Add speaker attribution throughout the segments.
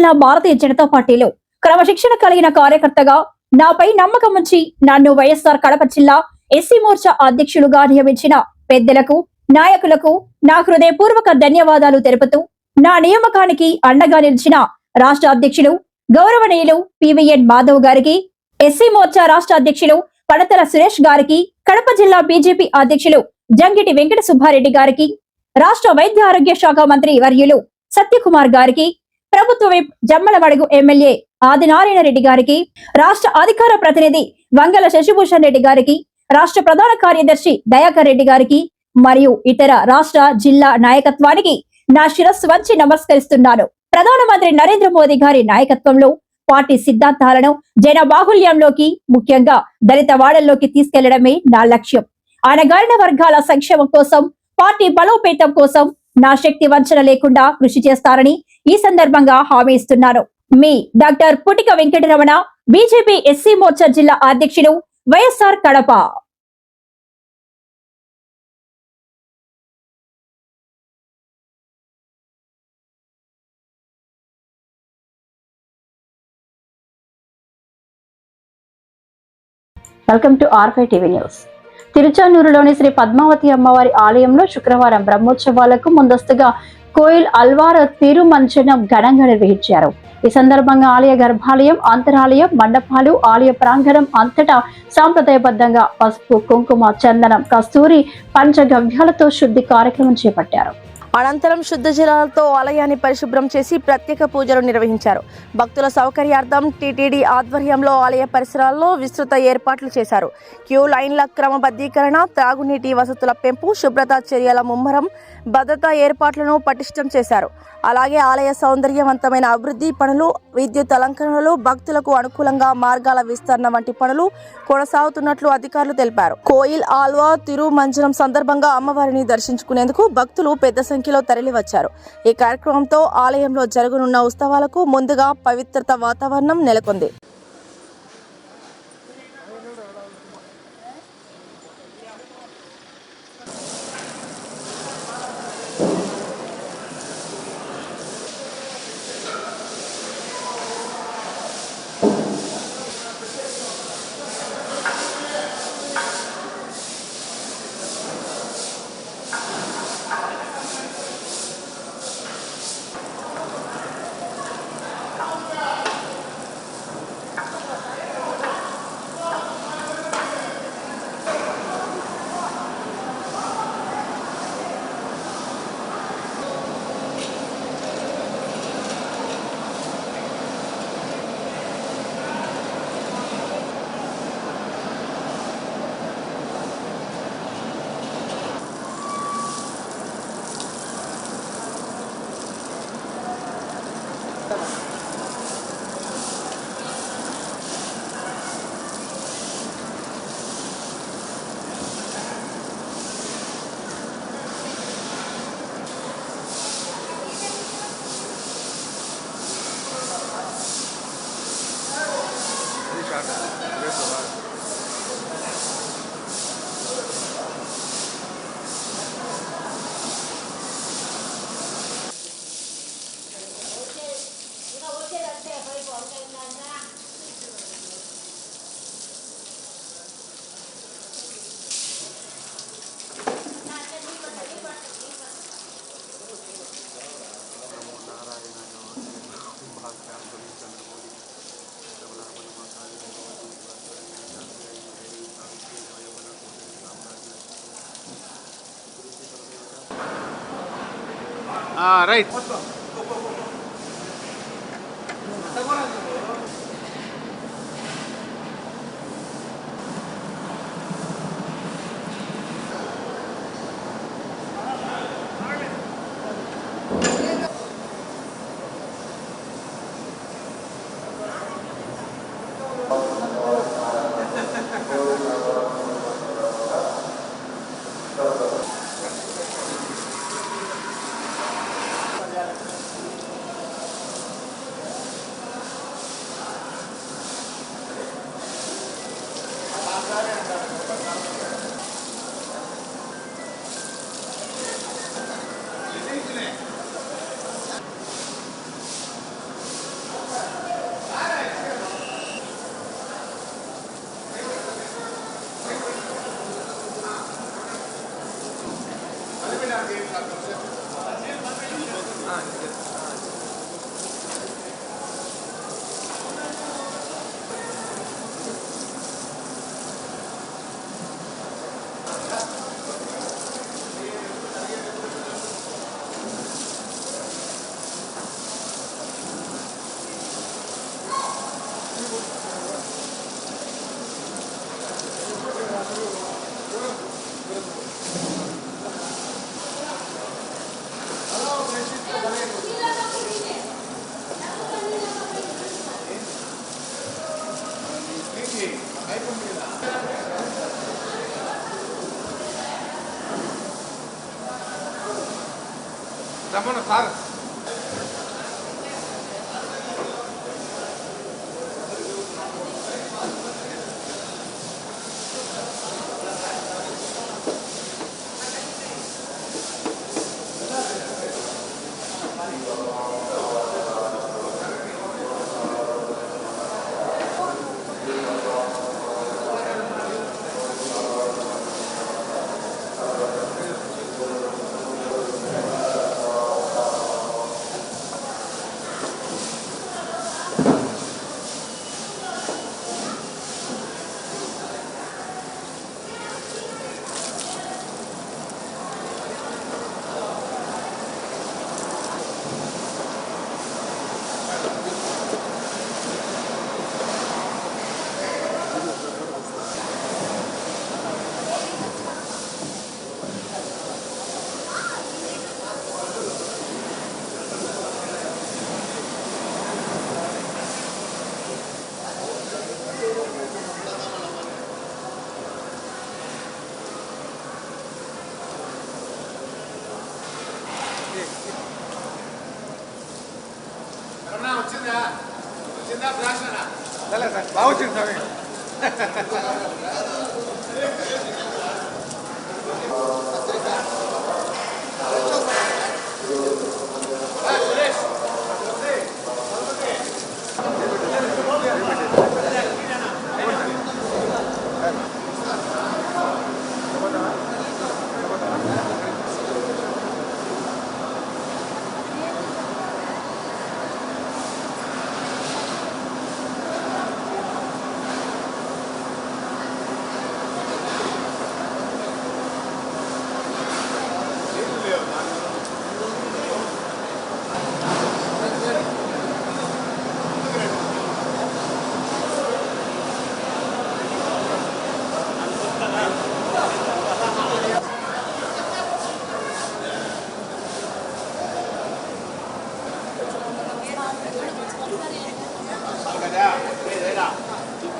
Speaker 1: జిల్లా భారతీయ జనతా పార్టీలో క్రమశిక్షణ కలిగిన కార్యకర్తగా నాపై నమ్మకం ఉంచి నన్ను వైఎస్ఆర్ కడప జిల్లా ఎస్సీ మోర్చా అధ్యక్షులుగా నియమించిన పెద్దలకు నాయకులకు నా హృదయపూర్వక ధన్యవాదాలు తెలుపుతూ నా నియామకానికి అండగా నిలిచిన రాష్ట్ర అధ్యక్షులు గౌరవనీయులు పివిఎన్ మాధవ్ గారికి ఎస్సీ మోర్చా రాష్ట్ర అధ్యక్షులు పడతల సురేష్ గారికి కడప జిల్లా బీజేపీ అధ్యక్షులు జంగిటి వెంకట సుబ్బారెడ్డి గారికి రాష్ట్ర వైద్య ఆరోగ్య శాఖ మంత్రి వర్యులు సత్యకుమార్ గారికి ప్రభుత్వ విప్ జమ్మలమడుగు ఎమ్మెల్యే ఆదినారాయణ రెడ్డి గారికి రాష్ట్ర అధికార ప్రతినిధి వంగల శశిభూషణ్ రెడ్డి గారికి రాష్ట్ర ప్రధాన కార్యదర్శి దయాకర్ రెడ్డి గారికి మరియు ఇతర రాష్ట్ర జిల్లా నాయకత్వానికి నా శిరస్సు వంచి నమస్కరిస్తున్నాను. ప్రధానమంత్రి నరేంద్ర మోదీ గారి నాయకత్వంలో పార్టీ సిద్ధాంతాలను జన బాహుల్యంలోకి ముఖ్యంగా దళిత వాడల్లోకి తీసుకెళ్ళడమే నా లక్ష్యం. అనగారిన వర్గాల సంక్షేమం కోసం పార్టీ బలోపేతం కోసం నా శక్తి వంచన లేకుండా కృషి చేస్తారని ఈ సందర్భంగా హామీ ఇస్తున్నాను మీ doctor Putika Venkataramana BJP SC Morcha జిల్లా అధ్యక్షుడు వైఎస్ఆర్ కడప. వెల్కమ్ టు ఆర్ఫై టీవీ న్యూస్ తిరుచానూరులోని శ్రీ పద్మావతి అమ్మవారి ఆలయంలో శుక్రవారం బ్రహ్మోత్సవాలకు ముందస్తుగా కోయిల్ అల్వార తిరుమంచనం ఘనంగా నిర్వహించారు. ఈ సందర్భంగా ఆలయ గర్భాలయం అంతరాలయం మండపాలు ఆలయ ప్రాంగణం అంతటా సాంప్రదాయబద్ధంగా పసుపు కుంకుమ చందనం కస్తూరి పంచగవ్యాలతో శుద్ధి కార్యక్రమం చేపట్టారు.
Speaker 2: అనంతరం శుద్ధ జలాలతో ఆలయాన్ని పరిశుభ్రం చేసి ప్రత్యేక పూజలు నిర్వహించారు. భక్తుల సౌకర్యార్థం టీటీడీ ఆధ్వర్యంలో ఆలయ పరిసరాల్లో విస్తృత ఏర్పాట్లు చేశారు. క్యూ లైన్ల క్రమబద్ధీకరణ త్రాగునీటి వసతుల పెంపు శుభ్రత చర్యల ముమ్మరం భద్రతా ఏర్పాట్లను పటిష్టం చేశారు. అలాగే ఆలయ సౌందర్యవంతమైన అభివృద్ధి పనులు విద్యుత్ అలంకరణలు భక్తులకు అనుకూలంగా మార్గాల విస్తరణ వంటి పనులు కొనసాగుతున్నట్లు అధికారులు తెలిపారు. కోయిల్ ఆల్వా తిరుమంజనం సందర్భంగా అమ్మవారిని దర్శించుకునేందుకు భక్తులు పెద్ద సంఖ్యలో తరలివచ్చారు. ఈ కార్యక్రమంతో ఆలయంలో జరగనున్న ఉత్సవాలకు ముందుగా పవిత్రత వాతావరణం నెలకొంది.
Speaker 3: Right. Tá Acabou na sala. 마우스 상해.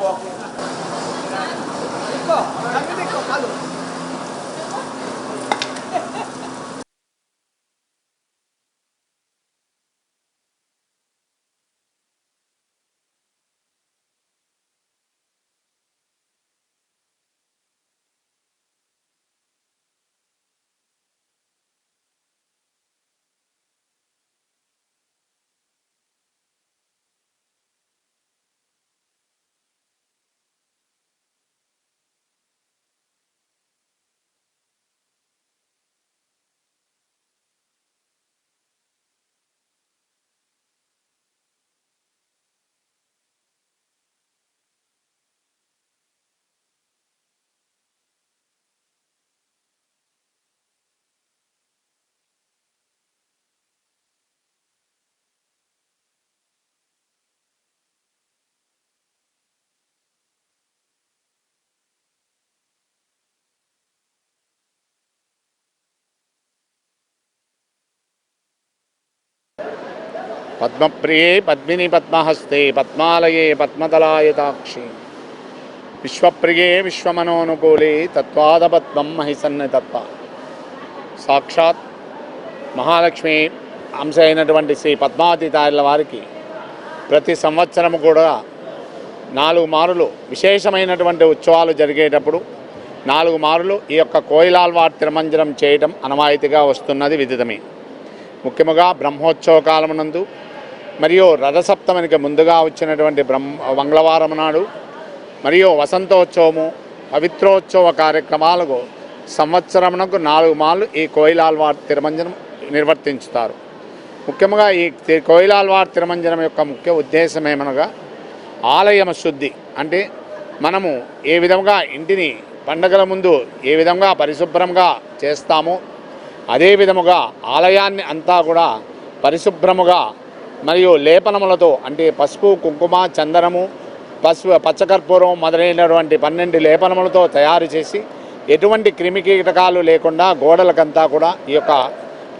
Speaker 3: foco.
Speaker 4: పద్మప్రియే పద్మిని పద్మహస్తే పద్మాలయే పద్మతలాయతాక్షి విశ్వప్రియే విశ్వమనోనుకూలే తత్వాదపద్మం మహిసన్న తత్వ సాక్షాత్ మహాలక్ష్మి అంశ అయినటువంటి శ్రీ పద్మావతితారుల వారికి ప్రతి సంవత్సరము కూడా నాలుగు మారులు విశేషమైనటువంటి ఉత్సవాలు జరిగేటప్పుడు నాలుగు మారులు ఈ యొక్క కోయిలాల్వార్ తిరుమంజనం చేయడం అనవాయితీగా వస్తున్నది విదితమే. ముఖ్యముగా బ్రహ్మోత్సవ కాలమునందు మరియు రథసప్తమికి ముందుగా వచ్చినటువంటి బ్రహ్మ మంగళవారం నాడు మరియు వసంతోత్సవము పవిత్రోత్సవ కార్యక్రమాలకు సంవత్సరమునకు నాలుగు మార్లు ఈ కోయిలాల్వార్ తిరుమంజనం నిర్వర్తించుతారు. ముఖ్యంగా ఈ తి- కోయిలాల్వార్ తిరుమంజనం యొక్క ముఖ్య ఉద్దేశం ఏమనగా ఆలయమ శుద్ధి. అంటే మనము ఏ విధంగా ఇంటిని పండగల ముందు ఏ విధంగా పరిశుభ్రంగా చేస్తామో అదే విధముగా ఆలయాన్ని అంతా కూడా పరిశుభ్రముగా మరియు లేపనములతో అంటే పసుపు కుంకుమ చందనము పసుపు పచ్చకర్పూరం మొదలైనటువంటి పన్నెండు లేపనములతో తయారు చేసి ఎటువంటి క్రిమి కీటకాలు లేకుండా గోడలకంతా కూడా ఈ యొక్క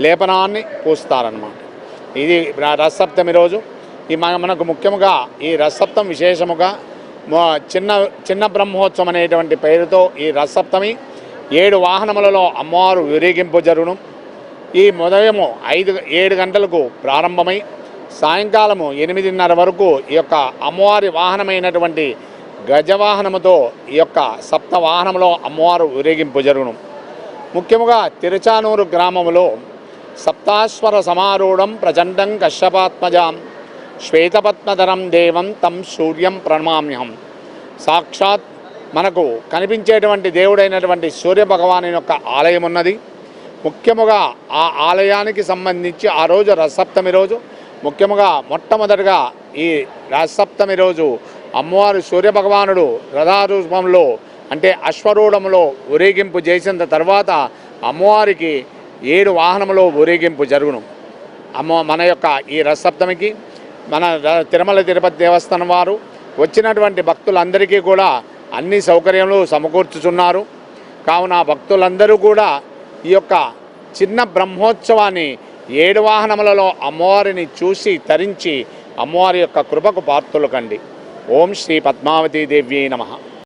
Speaker 4: లేపనాన్ని పూస్తారనమాట ఇది ర- రథసప్తమి రోజు. ఈ మనకు ముఖ్యముగా ఈ రథసప్తం విశేషముగా చిన్న చిన్న బ్రహ్మోత్సవం అనేటువంటి పేరుతో ఈ రథసప్తమి ఏడు వాహనములలో అమ్మవారు ఊరేగింపు జరుగును ఈ ఉదయము ఐదు ఏడు గంటలకు ప్రారంభమై సాయంకాలము ఎనిమిదిన్నర వరకు ఈ యొక్క అమ్మవారి వాహనమైనటువంటి గజవాహనముతో ఈ యొక్క సప్త వాహనంలో అమ్మవారు ఊరేగింపు జరుగును. ముఖ్యముగా తిరుచానూరు గ్రామములో సప్తాశ్వర సమారూఢం ప్రచండం కశ్యపాత్మజాం శ్వేతపద్మధరం దేవం తం సూర్యం ప్రణమామ్యహం. సాక్షాత్ మనకు కనిపించేటువంటి దేవుడైనటువంటి సూర్యభగవాను యొక్క ఆలయం ఉన్నది ముఖ్యముగా ఆ ఆలయానికి సంబంధించి ఆ రోజు రసప్తమి రోజు ముఖ్యముగా మొట్టమొదటిగా ఈ రాజసప్తమి రోజు అమ్మవారు సూర్యభగవానుడు రథారూపంలో అంటే అశ్వరూఢంలో ఊరేగింపు చేసిన తర్వాత అమ్మవారికి ఏడు వాహనంలో ఊరేగింపు జరుగును. అమ్మ మన యొక్క ఈ రథసప్తమికి మన తిరుమల తిరుపతి దేవస్థానం వారు వచ్చినటువంటి భక్తులందరికీ కూడా అన్ని సౌకర్యములు సమకూర్చుచున్నారు. కావున భక్తులందరూ కూడా ఈ యొక్క చిన్న బ్రహ్మోత్సవాన్ని ఏడు వాహనములలో అమ్మవారిని చూసి తరించి అమ్మవారి యొక్క కృపకు పాత్రలు కండి. ఓం శ్రీ పద్మావతీ దేవ్యై నమః.